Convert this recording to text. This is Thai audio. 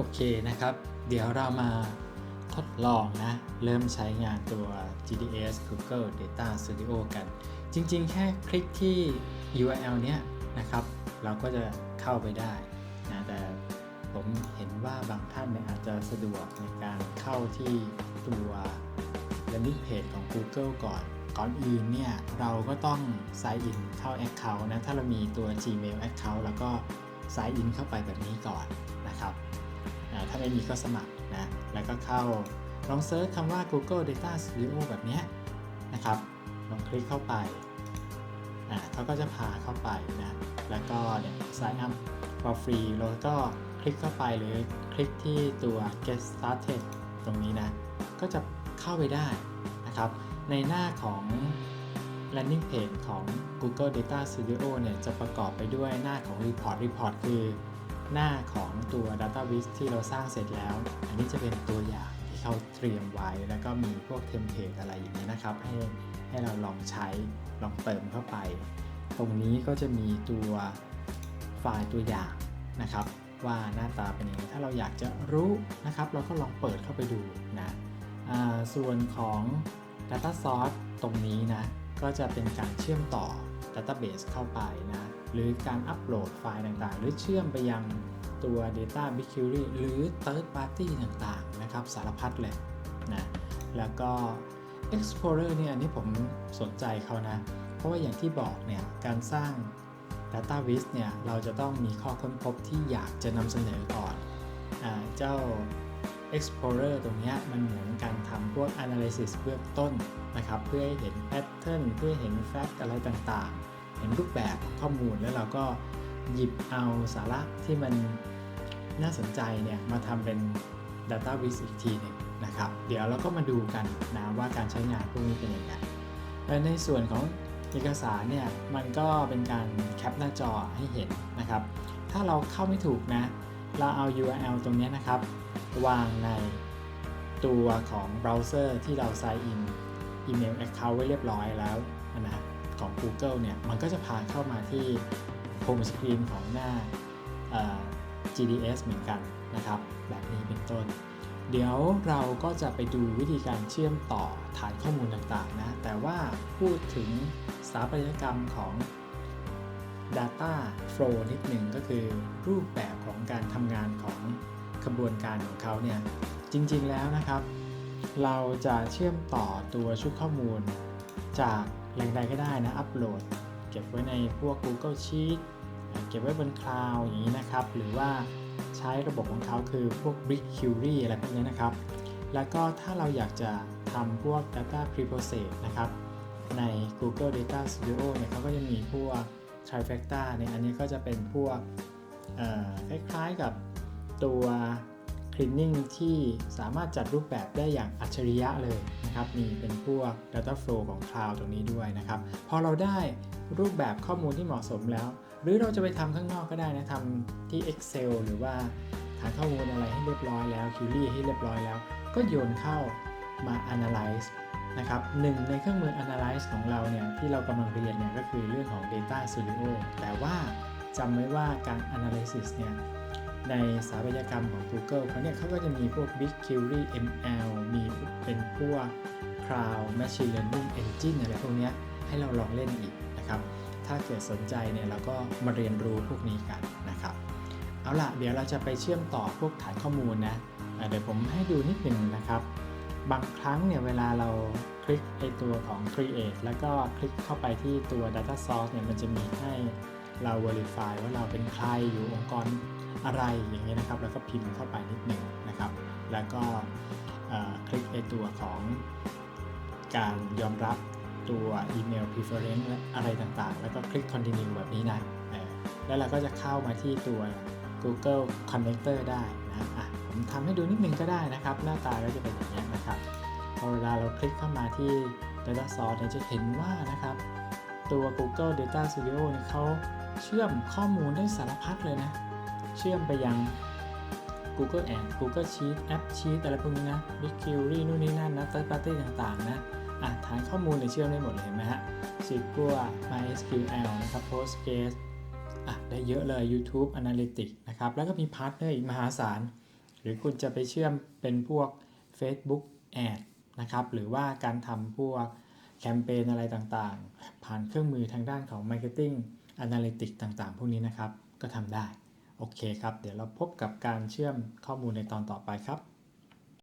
โอเคนะครับ เดี๋ยวเรามาทดลองนะ เริ่มใช้งานตัว GDS Google Data Studio กัน จริงๆ แค่คลิกที่ URL เนี้ยนะครับ เราก็จะเข้าไปได้นะแต่ผมเห็นว่าบางท่านเนี่ยอาจจะสะดวกในการเข้าที่ตัว landing page ของ Google ก่อน ก่อนอื่นเนี่ยเราก็ต้อง sign in เข้า Account นะ ถ้าเรามีตัว Gmail Account แล้วก็ sign in เข้าไปแบบนี้ก่อนนะครับ ถ้าไม่มีก็สมัครนะแล้วก็เข้าลองเซิร์ชคำว่า Google Data Studio แบบนี้นะครับลองคลิกเข้าไปอ่าเขาก็จะพาเข้าไปนะแล้วก็เนี่ย sign up for free แล้วก็คลิกเข้าไปหรือคลิกที่ตัว get started ตรงนี้นะก็จะเข้าไปได้นะครับ ในหน้าของ landing page ของ Google Data Studio เนี่ยจะประกอบไปด้วยหน้าของ report report คือ หน้าของตัว database ที่เราสร้างเสร็จแล้ว อันนี้จะเป็นตัวอย่างที่เขาเตรียมไว้ แล้วก็มีพวกเทมเพลตอะไรอย่างนี้นะครับ ให้ให้เราลองใช้ลองเติมเข้าไป ตรงนี้ก็จะมีตัวไฟล์ตัวอย่างนะครับ ว่าหน้าตาเป็นยังไงถ้าเราอยากจะรู้นะครับ เราก็ลองเปิดเข้าไปดูนะส่วนของ Data Source ตรงนี้นะ ก็จะเป็นการเชื่อมต่อ Database เข้าไปนะ หรือการอัปโหลดไฟล์ต่างๆ หรือเชื่อมไปยัง ตัว Data BigQuery หรือ Third Party ต่างๆ นะครับ สารพัดเลยนะ แล้วก็ Explorer เนี่ยอันนี้ผมสนใจเขานะ เพราะว่าอย่างที่บอกเนี่ย การสร้าง Data v i z เนี่ย เราจะต้องมีข้อค้นพบที่อยากจะนำเสนอก่อนอเจ้า Explorer ตรงเนี้ยมันเหมือนการทำพวก Analysis เบื้องต้นนะครับ เพื่อให้เห็น Pattern เพื่อเห็น Fact อะไรต่างๆ เห็นรูปแบบข้อมูลแล้วเราก็ หยิบเอาสาระที่มันน่าสนใจเนี่ยมาทำเป็น Data v i z อีกทีหนึ่งนะครับ เดี๋ยวเราก็มาดูกันนะว่าการใช้งานพวกนี้เป็นยังไงและในส่วนของเอกสารเนี่ยมันก็เป็นการแคปหน้าจอให้เห็นนะครับ ถ้าเราเข้าไม่ถูกนะ เราเอา URL ตรงนี้นะครับ วางในตัวของเบราว์เซอร์ที่เรา sign in อีเมล Account ไว้เรียบร้อยแล้วนะของ Google เนี่ยมันก็จะพาเข้ามาที่ Home Screen ของหน้า GDS เหมือนกันนะครับ แบบนี้เป็นต้น เดี๋ยวเราก็จะไปดูวิธีการเชื่อมต่อฐานข้อมูลต่างๆนะ แต่ว่าพูดถึงสถาปัตยกรรมของ Data Flow นิดหนึ่งก็คือรูปแบบของการทำงานของกระบวนการของเขาเนี่ย จริงๆแล้วนะครับ เราจะเชื่อมต่อตัวชุดข้อมูล จากแหล่งใดก็ได้นะ อัปโหลด เก็บไว้ในพวก Google Sheets เก็บไว้บนคลาวด์อย่างนี้นะครับ หรือว่าใช้ระบบของเขาคือพวก BigQuery อะไรพวกนี้นะครับ แล้วก็ถ้าเราอยากจะทำพวก Data Preprocess นะครับ ใน Google Data Studio เนี่ยเขาก็จะมีพวก Trifecta เนี่ยอันนี้ก็จะเป็นพวกคล้ายๆกับตัว Cleaning ที่สามารถจัดรูปแบบได้อย่างอัจฉริยะเลยนะครับ มีเป็นพวก Data Flow ของ Cloud ตรงนี้ด้วยนะครับ พอเราได้รูปแบบข้อมูลที่เหมาะสมแล้ว หรือเราจะไปทำข้างนอกก็ได้นะทำที่ Excel หรือว่าฐานข้อมูลอะไรให้เรียบร้อยแล้ว Query ให้เรียบร้อยแล้ว ก็โยนเข้ามา Analyze นะครับหนึ่งในเครื่องมือ Analyze ของเราเนี่ยที่เรากำลังเรียนเนี่ยก็คือเรื่องของ Data Studio แต่ว่าจำไว้ว่าการ Analysis เนี่ยในสถาปัตยกรรมของ Google เขาเนี่ยเขาก็จะมีพวก BigQuery ML มีเป็นพวก Cloud Machine Learning Engine อะไรพวกนี้ให้เราลองเล่นอีกนะครับ ถ้าเกิดสนใจเนี่ยเราก็มาเรียนรู้พวกนี้กันนะครับ เอาล่ะเดี๋ยวเราจะไปเชื่อมต่อพวกฐานข้อมูลนะเดี๋ยวผมให้ดูนิดหนึ่งนะครับ บางครั้งเนี่ยเวลาเราคลิกไอตัวของ create แล้วก็คลิกเข้าไปที่ตัว data source เนี่ยมันจะมีให้เรา verify ว่าเราเป็นใครอยู่องค์กรอะไรอย่างเงี้ยนะครับ แล้วก็พิมพ์เข้าไปนิดหนึ่งนะครับ แล้วก็คลิกไอตัวของการยอมรับ ตัวอีเมล preference อะไรต่างๆ แล้วก็คลิก continue แบบนี้นะแล้วเราก็จะเข้ามาที่ตัว Google Connector ได้นะอะผมทำให้ดูนิดนึงก็ได้นะครับ หน้าตาก็จะเป็นอย่างนี้นะครับพอเวลาเราคลิกเข้ามาที่ Data Source จะเห็นว่านะครับ ตัว Google Data Studio เนี่ยเขาเชื่อมข้อมูลได้สารพัดเลยนะ เชื่อมไปยัง Google Ad Google Sheet App Sheet อะไรพวกนี้นะ BigQuery นู่นนี่นั่นนะ Third Party ต่างๆ นะ อะฐานข้อมูลเนี่ยเชื่อมได้หมดเลยเห็นไหมฮะ SQL MySQL นะครับ Postgres อะได้เยอะเลย YouTube Analytics นะครับ แล้วก็มีพาร์ทเนอร์อีกมหาศาล หรือคุณจะไปเชื่อมเป็นพวก Facebook Ad นะครับ หรือว่าการทำพวกแคมเปญอะไรต่างๆ ผ่านเครื่องมือทางด้านของ Marketing Analytics ต่างๆ พวกนี้นะครับ ก็ทำได้ โอเคครับ เดี๋ยวเราพบกับการเชื่อมข้อมูลในตอนต่อไปครับ